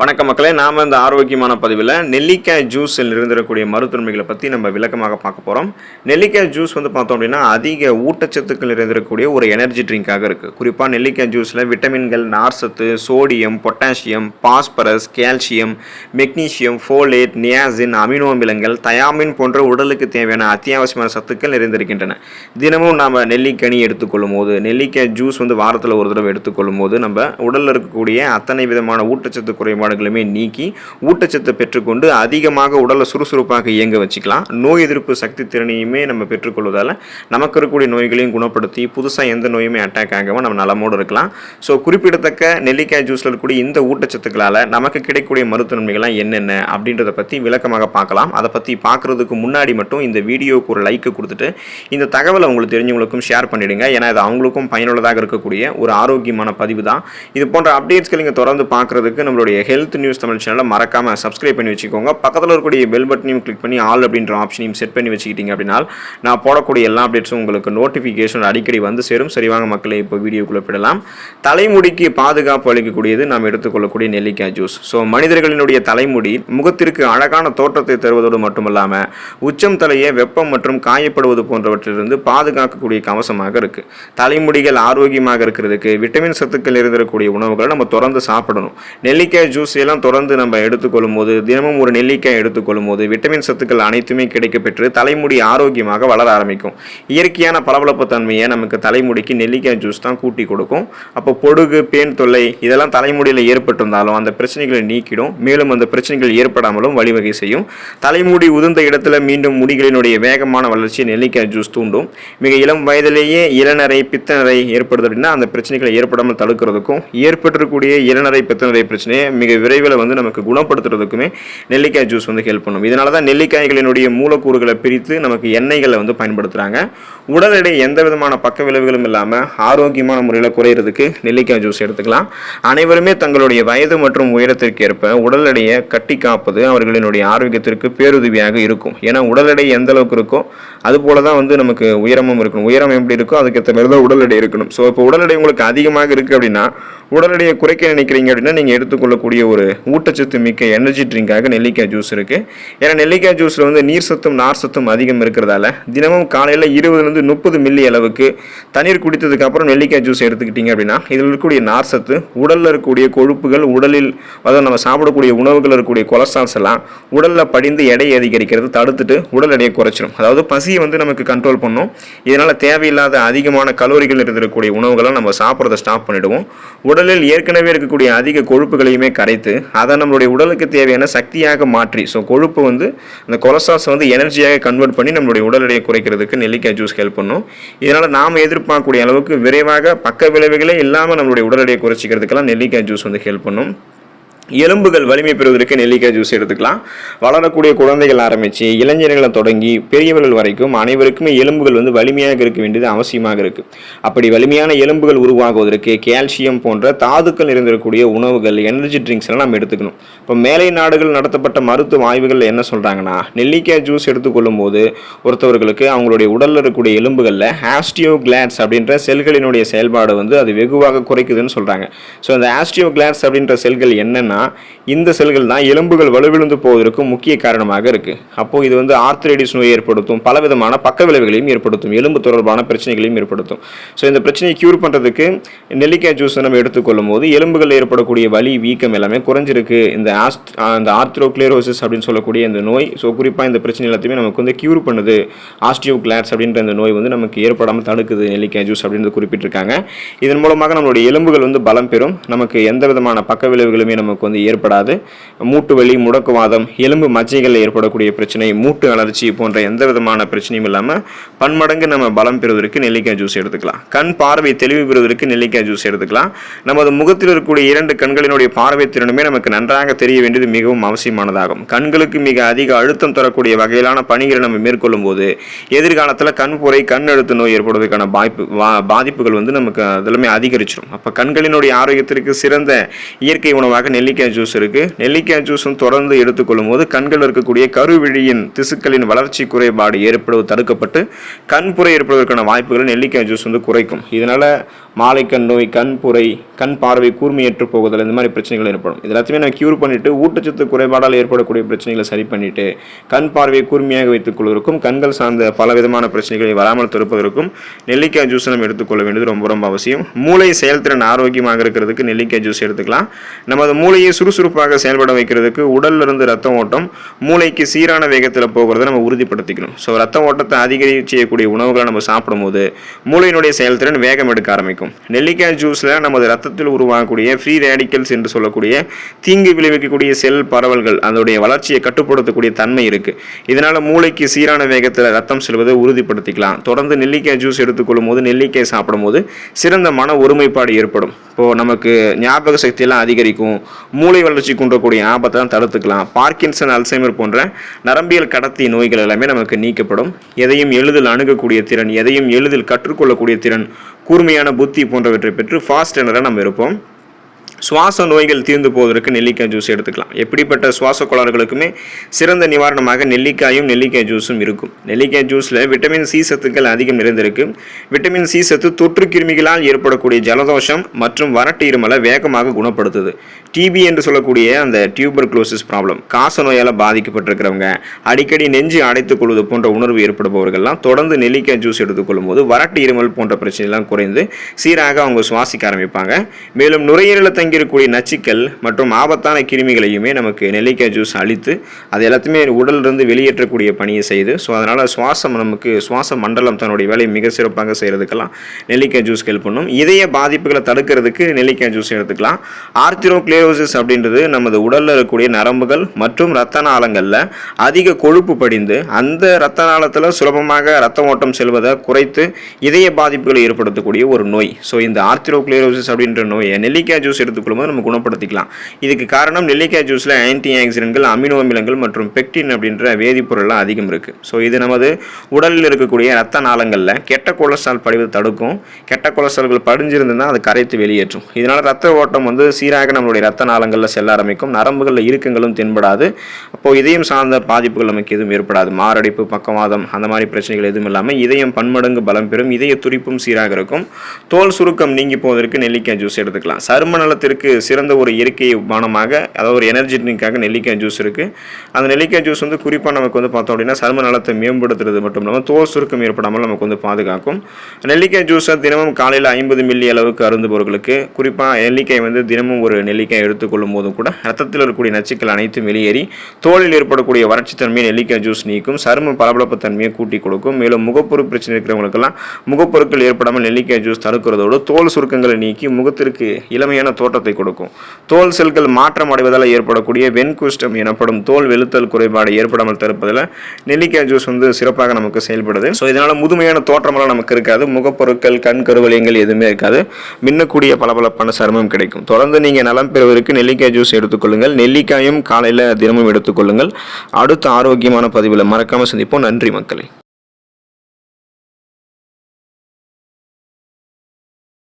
வணக்க மக்களே நாம் இந்த ஆரோக்கியமான பதிவில் நெல்லிக்காய் ஜூஸில் இருந்திருக்கக்கூடிய மருத்துவமைகளை பற்றி நம்ம விளக்கமாக பார்க்க போகிறோம் நெல்லிக்காய் ஜூஸ் வந்து பார்த்தோம் அப்படின்னா அதிக ஊட்டச்சத்துக்கள் இருந்திருக்கக்கூடிய ஒரு எனர்ஜி ட்ரிங்காக இருக்குது குறிப்பாக நெல்லிக்காய் ஜூஸில் விட்டமின்கள் நார்சத்து sodium potassium phosphorus calcium magnesium folate niacin amino அமிலங்கள் தயாமின் போன்ற உடலுக்கு தேவையான அத்தியாவசியமான சத்துக்கள் நிறைந்திருக்கின்றன. தினமும் நாம் நெல்லிக்கனி எடுத்துக்கொள்ளும் போது நெல்லிக்காய் ஜூஸ் வந்து வாரத்தில் ஒரு தடவை எடுத்துக்கொள்ளும் போது நம்ம உடலில் இருக்கக்கூடிய அத்தனை விதமான ஊட்டச்சத்து குறைபாடுகளுமே நீக்கி ஊட்டச்சத்தை பெற்றுக்கொண்டு அதிகமாக உடலை சுறுசுறுப்பாக இயங்க வச்சுக்கலாம். நோய் எதிர்ப்பு சக்தி திறனையுமே நம்ம பெற்றுக்கொள்வதால் நமக்கு இருக்கக்கூடிய நோய்களையும் குணப்படுத்தி புதுசாக எந்த நோயுமே அட்டாக் ஆகாமல் நம்ம நலமோடு இருக்கலாம். ஸோ குறிப்பிடத்தக்க நெல்லிக்காய் ஜூஸில் இருக்கக்கூடிய இந்த ஊட்டச்சத்துக்களால் நமக்கு கிடைக்கக்கூடிய மருத்துவ நன்மைகள்லாம் என்னென்ன அப்படின்றத பற்றி விளக்கமாக பார்க்கலாம். அதை பற்றி பார்க்குறதுக்கு முன்னாடி மட்டும் இந்த வீடியோவுக்கு ஒரு லைக்கு கொடுத்துட்டு இந்த தகவலை உங்களுக்கு தெரிஞ்சவங்களுக்கும் ஷேர் பண்ணிவிடுங்க ஏன்னா இது அவங்களுக்கும் பயனுள்ளதாக இருக்கக்கூடிய ஒரு ஆரோக்கியமான பதிவு தான். இது போன்ற அப்டேட்ஸ்கள் நீங்கள் தொடர்ந்து பார்க்குறதுக்கு நம்மளுடைய ஹெல்த் நியூஸ் தமிழ் சேனலை மறக்காமல் சப்ஸ்கிரைப் பண்ணி வச்சுக்கோங்க. பக்கத்தில் இருக்கக்கூடிய பெல் பட்டனையும் கிளிக் பண்ணி ஆல் அப்படின்ற ஆப்ஷனையும் செட் பண்ணி வச்சுக்கிட்டீங்க அப்படின்னா நான் போடக்கூடிய எல்லா அப்டேட்ஸும் உங்களுக்கு நோட்டிஃபிகேஷன் அடிக்கடி வந்து சேரும். சரிவாங்க மக்களை இப்போ வீடியோக்குள்ளே போயிடலாம். தலைமுடிக்கு பாதுகாப்பு அளிக்கக்கூடியது நாம் எடுத்துக்கொள்ளக்கூடிய நெல்லிக்காய் ஜூஸ் ஸோ மனிதர்களினுடைய தலைமுடி முகத்திற்கு அழகான தோற்றத்தை தருவதோடு மட்டுமல்லாமல் உச்சம் தலையை வெப்பம் மற்றும் காயப்படுவது போன்றவற்றிலிருந்து பாதுகாக்கக்கூடிய கவசமாக இருக்குது தலைமுடிகள் ஆரோக்கியமாக இருக்கிறதுக்கு விட்டமின் சத்துக்கள் இருந்திருக்கக்கூடிய உணவுகளை நம்ம தொடர்ந்து சாப்பிடணும். நெல்லிக்காய் ஜூஸ் எல்லாம் தொடர்ந்து நம்ம எடுத்துக்கொள்ளும் போது தினமும் ஒரு நெல்லிக்காய் எடுத்துக்கொள்ளும் போது விட்டமின் சத்துக்கள் அனைத்துமே கிடைக்கப்பெற்று தலைமுடி ஆரோக்கியமாக வளர ஆரம்பிக்கும். இயற்கையான பளபளப்பு தன்மையை நமக்கு தலைமுடிக்கு நெல்லிக்காய் ஜூஸ் தான் கூட்டி கொடுக்கும். அப்போ பொடுகு பேன் தொல்லை இதெல்லாம் தலைமுடியில் ஏற்பட்டிருந்தாலும் அந்த பிரச்சனைகளை நீக்கிடும். மேலும் அந்த பிரச்சனைகள் ஏற்படாமலும் வழிவகை செய்யும். தலைமுடி உதிர்ந்த இடத்துல மீண்டும் முடிகளினுடைய வேகமான வளர்ச்சியை நெல்லிக்காய் ஜூஸ் தூண்டும். மிக இளம் வயதிலேயே இளநரை பித்தநரை ஏற்படுது அப்படின்னா அந்த பிரச்சனைகளை ஏற்படாமல் தடுக்கிறதுக்கும் ஏற்பட்டிருக்கக்கூடிய இளநரை பித்தநரை பிரச்சனையை மிக விரைவில் வந்து நமக்கு குணப்படுத்துறதுக்குமே நெல்லிக்காய் ஜூஸ் வந்து ஹெல்ப் பண்ணும். இதனால தான் நெல்லிக்காய்களினுடைய மூலக்கூறுகளை பிரித்து நமக்கு எண்ணெய்களை வந்து பயன்படுத்துகிறாங்க உடல் எடை எந்த விதமான பக்க விளைவுகளும் இல்லாமல் ஆரோக்கியமான முறையில் குறையிறதுக்கு நெல்லிக்காய் ஜூஸ் எடுத்துக்கலாம். அனைவருமே தங்களுடைய வயது மற்றும் உயரத்திற்கு ஏற்ப உடல் எடையை கட்டி காப்பது அவர்களினுடைய ஆரோக்கியத்திற்கு பேருதவியாக இருக்கும். ஏன்னா உடல் எடை எந்த அளவுக்கு இருக்கோ அது போல தான் வந்து நமக்கு உயரமும் இருக்கணும். உயரம் எப்படி இருக்கோ அதுக்கேற்ற மாதிரி தான் உடல் எடை இருக்கணும். ஸோ இப்போ உடல் எடை உங்களுக்கு அதிகமாக இருக்குது அப்படின்னா உடல் எடையை குறைக்க நினைக்கிறீங்க அப்படின்னா நீங்கள் எடுத்துக்கொள்ளக்கூடிய ஒரு ஊட்டச்சத்து மிக்க எனர்ஜி ட்ரிங்காக நெல்லிக்காய் ஜூஸ் இருக்குது ஏன்னா நெல்லிக்காய் ஜூஸில் வந்து நீர் சத்தும் நார் சத்தும் அதிகம் இருக்கிறதால தினமும் காலையில் இருபதுலேருந்து முப்பது மில்லி அளவுக்கு தண்ணீர் குடித்ததுக்கப்புறம் நெல்லிக்காய் ஜூஸ் எடுத்துக்கிட்டீங்க அப்படின்னா இதில் இருக்கக்கூடிய நார் சத்து உடலில் இருக்கக்கூடிய கொழுப்புகள் உடலில் அதாவது நம்ம சாப்பிடக்கூடிய உணவுகள் இருக்கக்கூடிய கொலஸ்ட்ரால்ஸ் எல்லாம் உடலில் படிந்து எடையை அதிகரிக்கிறது தடுத்துட்டு உடல் எடையை குறைச்சிடும் அதாவது பசியை வந்து நமக்கு கண்ட்ரோல் பண்ணும். இதனால் தேவையில்லாத அதிகமான கலோரிகள் இருக்கக்கூடிய உணவுகளை நம்ம சாப்பிட்றத ஸ்டாப் பண்ணிவிடுவோம் உடல் உடலில் ஏற்கனவே இருக்கக்கூடிய அதிக கொழுப்புகளையுமே கரைத்து அதை நம்மளுடைய உடலுக்கு தேவையான சக்தியாக மாற்றி ஸோ கொழுப்பு வந்து அந்த கொலஸ்ட்ரால்ஸை வந்து எனர்ஜியாக கன்வெர்ட் பண்ணி நம்மளுடைய உடல் எடையை குறைக்கிறதுக்கு நெல்லிக்காய் ஜூஸ் ஹெல்ப் பண்ணும். இதனால் நாம் எதிர்பார்க்கக்கூடிய அளவுக்கு விரைவாக பக்க விளைவுகளே இல்லாமல் நம்மளுடைய உடல் எடையை குறைச்சிக்கிறதுக்கெல்லாம் நெல்லிக்காய் ஜூஸ் வந்து ஹெல்ப் பண்ணும். எலும்புகள் வலிமை பெறுவதற்கு நெல்லிக்காய் ஜூஸ் எடுத்துக்கலாம். வளரக்கூடிய குழந்தைகள் ஆரம்பித்து இளைஞர்களை தொடங்கி பெரியவர்கள் வரைக்கும் அனைவருக்குமே எலும்புகள் வந்து வலிமையாக இருக்க வேண்டியது அவசியமாக இருக்குது அப்படி வலிமையான எலும்புகள் உருவாகுவதற்கு கால்சியம் போன்ற தாதுக்கள் நிறைந்திருக்கக்கூடிய உணவுகள் எனர்ஜி ட்ரிங்க்ஸ் எல்லாம் நம்ம எடுத்துக்கணும். இப்போ மேலை நாடுகள் நடத்தப்பட்ட மருத்துவ ஆய்வுகள் என்ன சொல்கிறாங்கன்னா நெல்லிக்காய் ஜூஸ் எடுத்துக்கொள்ளும் போது ஒருத்தவர்களுக்கு அவங்களுடைய உடலில் இருக்கக்கூடிய எலும்புகளில் ஆஸ்டியோ கிளாட்ஸ் அப்படின்ற செல்களினுடைய செயல்பாடு வந்து அது வெகுவாக குறைக்குதுன்னு சொல்கிறாங்க ஸோ அந்த ஆஸ்டியோ கிளாட்ஸ் அப்படின்ற செல்கள் என்னென்னா இந்த செல்கள் தான் எலும்புகள் வலுவிழுந்து போவதற்கு முக்கிய காரணமாக இருக்குது அப்போது இது வந்து ஆர்த்ரைடிஸ் நோய் ஏற்படுத்தும் பலவிதமான பக்க விளைவுகளையும் ஏற்படுத்தும் எலும்பு தொடர்பான பிரச்சனைகளையும் ஏற்படுத்தும். ஸோ இந்த பிரச்சனையை க்யூர் பண்ணுறதுக்கு நெல்லிக்காய் ஜூஸ் நம்ம எடுத்துக்கொள்ளும் போது எலும்புகளில் ஏற்படக்கூடிய வலி வீக்கம் எல்லாமே குறைஞ்சிருக்கு. இந்த ஆஸ்ட் அந்த ஆர்த்ரோக்ளேரோசிஸ் அப்படின்னு சொல்லக்கூடிய இந்த நோய் ஸோ குறிப்பாக இந்த பிரச்சனை எல்லாத்தையுமே நமக்கு வந்து க்யூர் பண்ணுது. ஆஸ்டியோ கிளாட்ஸ் அப்படின்ற இந்த நோய் வந்து நமக்கு ஏற்படாமல் தடுக்குது நெல்லிக்காய் ஜூஸ் அப்படின்றது குறிப்பிட்டிருக்காங்க. இதன் மூலமாக நம்மளுடைய எலும்புகள் வந்து பலம் பெறும். நமக்கு எந்த விதமான பக்க விளைவுகளுமே நமக்கு வந்து ஏற்படாது. மூட்டு வலி முடக்குவாதம் எலும்பு மச்சைகளில் ஏற்படக்கூடிய பிரச்சனை மூட்டு அலர்ச்சி போன்ற எந்த விதமான பிரச்சனையும் இல்லாமல் பன்மடங்கு நம்ம பலம் பெறுவதற்கு நெல்லிக்காய் ஜூஸ் எடுத்துக்கலாம். கண் பார்வை தெளிவு பெறுவதற்கு நெல்லிக்காய் ஜூஸ் எடுத்துக்கலாம். நமது முகத்தில் இருக்கக்கூடிய இரண்டு கண்களினுடைய பார்வை திறனுமே நமக்கு நன்றாக தெரிய வேண்டியது மிகவும் அவசியமானதாகும். கண்களுக்கு மிக அதிக அழுத்தம் தரக்கூடிய வகையிலான பணிகளை நம்ம மேற்கொள்ளும் போது எதிர்காலத்தில் கண்புரை கண் அழுத்த நோய் ஏற்படுவதற்கான வாய்ப்பு பாதிப்புகள் வந்து நமக்கு அதிலுமே அதிகரிச்சிடும். அப்போ கண்களினுடைய ஆரோக்கியத்திற்கு சிறந்த இயற்கை உணவாக நெல்லிக்காய் நெல்லிக்காய் ஜூஸ் இருக்குது நெல்லிக்காய் ஜூஸும் தொடர்ந்து எடுத்துக்கொள்ளும் போது கண்கள் இருக்கக்கூடிய கருவிழியின் திசுக்களின் வளர்ச்சி குறைபாடு ஏற்படுவது தடுக்கப்பட்டு கண்புரை ஏற்படுவதற்கான வாய்ப்புகளை நெல்லிக்காய் ஜூஸ் வந்து குறைக்கும். இதனால் மாலைக்கண் நோய் கண்புரை கண் பார்வை கூர்மையற்று போகுதல் இந்த மாதிரி பிரச்சனைகள் ஏற்படும். இது எல்லாத்தையுமே நான் க்யூர் பண்ணிவிட்டு ஊட்டச்சத்து குறைபாடால் ஏற்படக்கூடிய பிரச்சனைகளை சரி பண்ணிவிட்டு கண் பார்வையை கூர்மையாக வைத்துக் கொள்வதற்கும் கண்கள் சார்ந்த பல விதமான பிரச்சனைகளை வராமல் தடுப்பதற்கும் நெல்லிக்காய் ஜூஸ் நம்ம எடுத்துக்கொள்ள வேண்டியது ரொம்ப ரொம்ப அவசியம். மூளை செயல்திறன் ஆரோக்கியமாக இருக்கிறதுக்கு நெல்லிக்காய் ஜூஸ் எடுத்துக்கலாம். நமது மூளையை சுறுசுறுப்பாக செயல்பட வைக்கிறதுக்கு உடல்ல இருந்து ரத்த ஓட்டம் மூளைக்கு சீரான வேகத்தில் போகிறத நம்ம உறுதிப்படுத்திக்கணும். ஸோ ரத்த ஓட்டத்தை அதிகரிக்க செய்யக்கூடிய உணவுகளை நம்ம சாப்பிடும்போது மூளையினுடைய செயல்திறன் வேகம் எடுக்க ஆரம்பிக்கும். நெல்லிக்காய் ஜூஸில் நமது ரத்தத்தில் உருவாகக்கூடிய ஃப்ரீ ரேடிக்கல்ஸ் என்று சொல்லக்கூடிய தீங்கு விளைவிக்கக்கூடிய செல் பரவல்கள் அதனுடைய வளர்ச்சியை கட்டுப்படுத்தக்கூடிய தன்மை இருக்குது இதனால் மூளைக்கு சீரான வேகத்தில் ரத்தம் செல்வதை உறுதிப்படுத்திக்கலாம். தொடர்ந்து நெல்லிக்காய் ஜூஸ் எடுத்துக்கொள்ளும் போது நெல்லிக்காய் சாப்பிடும்போது சிறந்த மன ஒருமைப்பாடு ஏற்படும். இப்போது நமக்கு ஞாபக சக்தியெல்லாம் அதிகரிக்கும். மூளை வளர்ச்சி குன்றக்கூடிய ஆபத்தை தான் தடுத்துக்கலாம். பார்க்கின்சன் அல்சைமர் போன்ற நரம்பியல் கடத்தி நோய்கள் எல்லாமே நமக்கு நீக்கப்படும். எதையும் எளிதில் அணுகக்கூடிய திறன் எதையும் எளிதில் கற்றுக்கொள்ளக்கூடிய திறன் கூர்மையான புத்தி போன்றவற்றை பெற்று ஃபாஸ்ட் நம்ம இருப்போம். சுவாச நோய்கள் தீர்ந்து போவதற்கு நெல்லிக்காய் ஜூஸ் எடுத்துக்கலாம். எப்படிப்பட்ட சுவாச கோளாறுகளுக்குமே சிறந்த நிவாரணமாக நெல்லிக்காயும் நெல்லிக்காய் ஜூஸும் இருக்கும். நெல்லிக்காய் ஜூஸில் விட்டமின் சி சத்துக்கள் அதிகம் நிறைந்திருக்கு. விட்டமின் சி சத்து தொற்று கிருமிகளால் ஏற்படக்கூடிய ஜலதோஷம் மற்றும் வறட்டு இருமலை வேகமாக குணப்படுத்துது. டிபி என்று சொல்லக்கூடிய அந்த டியூபர் க்ளோசிஸ் ப்ராப்ளம் காச நோயால் பாதிக்கப்பட்டிருக்கிறவங்க அடிக்கடி நெஞ்சு அடைத்துக் கொள்வது போன்ற உணர்வு ஏற்படுபவர்கள்லாம் தொடர்ந்து நெல்லிக்காய் ஜூஸ் எடுத்துக்கொள்ளும் போது வறட்டு இருமல் போன்ற பிரச்சனைலாம் குறைந்து சீராக அவங்க சுவாசிக்க ஆரம்பிப்பாங்க. மேலும் நுரையீரலில் தங்கியிருக்கக்கூடிய நச்சுக்கள் மற்றும் ஆபத்தான கிருமிகளையுமே நமக்கு நெல்லிக்காய் ஜூஸ் அழித்து அது எல்லாத்தையுமே உடலிருந்து வெளியேற்றக்கூடிய பணியை செய்து ஸோ அதனால் சுவாசம் நமக்கு சுவாச மண்டலம் தன்னுடைய வேலையை மிக சிறப்பாக செய்கிறதுக்கெல்லாம் நெல்லிக்காய் ஜூஸ் ஹெல்ப் பண்ணும். இதய பாதிப்புகளை தடுக்கிறதுக்கு நெல்லிக்காய் ஜூஸ் எடுத்துக்கலாம். ஆர்த்திரோக்ளியோசிஸ் அப்படின்றது நமது உடலில் இருக்கக்கூடிய நரம்புகள் மற்றும் ரத்த நாளங்களில் அதிக கொழுப்பு படிந்து அந்த ரத்த நாளத்தில் சுலபமாக ரத்த ஓட்டம் செல்வதை குறைத்து இதய பாதிப்புகளை ஏற்படுத்தக்கூடிய ஒரு நோய். ஸோ இந்த ஆர்த்திரோக்ளியோசிஸ் அப்படின்ற நோயை நெல்லிக்காய் ஜூஸ் எடுத்து எடுத்துக்கொள்ளும்போது நம்ம குணப்படுத்திக்கலாம். இதுக்கு காரணம் நெல்லிக்காய் ஜூஸில் ஆன்டி ஆக்சிடென்ட்கள் அமினோ அமிலங்கள் மற்றும் பெக்டின் அப்படின்ற வேதிப்பொருள்லாம் அதிகம் இருக்குது ஸோ இது நமது உடலில் இருக்கக்கூடிய ரத்த நாளங்களில் கெட்ட கொலஸ்ட்ரால் படிவதை தடுக்கும். கெட்ட கொலஸ்ட்ரால்கள் படிஞ்சிருந்ததுன்னா அது கரைத்து வெளியேற்றும். இதனால் ரத்த ஓட்டம் வந்து சீராக நம்மளுடைய ரத்த நாளங்களில் செல்ல ஆரம்பிக்கும். நரம்புகளில் இருக்கங்களும் தென்படாது. அப்போது இதயம் சார்ந்த பாதிப்புகள் நமக்கு எதுவும் ஏற்படாது. மாரடைப்பு பக்கவாதம் அந்த மாதிரி பிரச்சனைகள் எதுவும் இல்லாமல் இதயம் பன்மடங்கு பலம் பெறும். இதய துடிப்பும் சீராக இருக்கும். தோல் சுருக்கம் நீங்கி போவதற்கு நெல்லிக்காய் ஜூஸ் எடுத்துக்கலாம். சரும நலத்திற்கு சிறந்த ஒரு இயற்கை பானமாக அதாவது ஒரு எனர்ஜி ட்ரிங்காக நெல்லிக்காய் ஜூஸ் இருக்குது அந்த நெல்லிக்காய் ஜூஸ் வந்து குறிப்பாக நமக்கு வந்து பார்த்தோம் அப்படின்னா சரும நலத்தை மேம்படுத்துறது மட்டும் இல்லாமல் தோல் சுருக்கம் ஏற்படாமல் நமக்கு வந்து பாதுகாக்கும். நெல்லிக்காய் ஜூஸை தினமும் காலையில் ஐம்பது மில்லி அளவுக்கு அருந்துபவர்களுக்கு குறிப்பாக நெல்லிக்காய் வந்து தினமும் ஒரு நெல்லிக்காய் எடுத்துக்கொள்ளும் போதும் கூட ரத்தத்தில் இருக்கக்கூடிய நச்சுக்கள் அனைத்தும் வெளியேறி தோலில் ஏற்படக்கூடிய வறட்சி தன்மையை நெல்லிக்காய் ஜூஸ் நீக்கும் சரும பளபளப்பு தன்மையை கூட்டி கொடுக்கும். மேலும் முகப்பொரு பிரச்சனை இருக்கிறவங்களுக்கெல்லாம் முகப்பொருட்கள் ஏற்படாமல் நெல்லிக்காய் ஜூஸ் தடுக்கிறதோடு தோல் சுருக்கங்களை நீக்கி முகத்திற்கு இளமையான தோற்றத்தை கொடுக்கும். தோல் செல்கள் மாற்றம் அடைவதால் ஏற்படக்கூடிய வெண்குஷ்டம் எனப்படும் தோல் வெளுத்தல் குறைபாடு ஏற்படாமல் தடுப்பதில் நெல்லிக்காய் ஜூஸ் வந்து சிறப்பாக நமக்கு செயல்படுது. ஸோ இதனால் முதுமையான தோற்றமெல்லாம் நமக்கு இருக்காது. முகப்பொருட்கள் கண் கருவலியங்கள் எதுவுமே இருக்காது. மின்னக்கூடிய பளபளப்பான சருமம் கிடைக்கும். தொடர்ந்து நீங்கள் நலம் பெறுவதற்கு நெல்லிக்காய் ஜூஸ் எடுத்துக்கொள்ளுங்கள். நெல்லிக்காயும் காலையில் தினமும் எடுத்துக்கொள்ளுங்கள். அடுத்த ஆரோக்கியமான பதிவில் மறக்காமல் சந்திப்போம். நன்றி மக்களை.